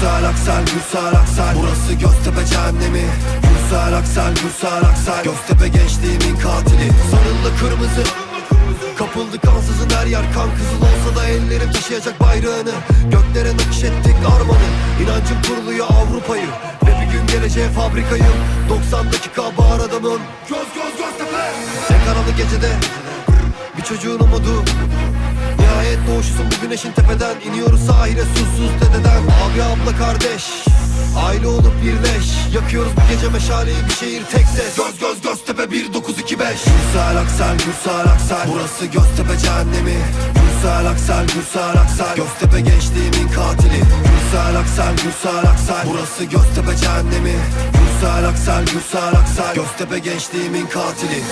Gürsel Aksel, Gürsel Aksel Burası Göztepe cehennemi. Gürsel Aksel, Gürsel Aksel Göztepe gençliğimin katili. Sarılı kırmızı. Kapıldı kansızın her yer. Kan kızıl olsa da ellerim taşıyacak bayrağını. Göklere nakış ettik armanı. İnancım kuruluyor Avrupa'yı. Ve bir gün geleceğe fabrikayım. 90 dakika bağır adamın Göz göz Göztepe. Ne karanlık gecede. Bir çocuğun umudu Nihayet doğuşusun bu güneşin tepeden. İniyoruz sahile susuz dededen. Abi abla kardeş Aile olup birleş. Yakıyoruz bu gece meşaleyi bir şehir tek ses. Göz göz Göztepe 1925 Gürsel Aksel Gürsel Aksel. Burası Göztepe cehennemi. Gürsel Aksel Gürsel Aksel. Göztepe gençliğimin katili. Gürsel Aksel Gürsel Aksel. Burası Göztepe cehennemi. Gürsel Aksel Gürsel Aksel. Göztepe gençliğimin katili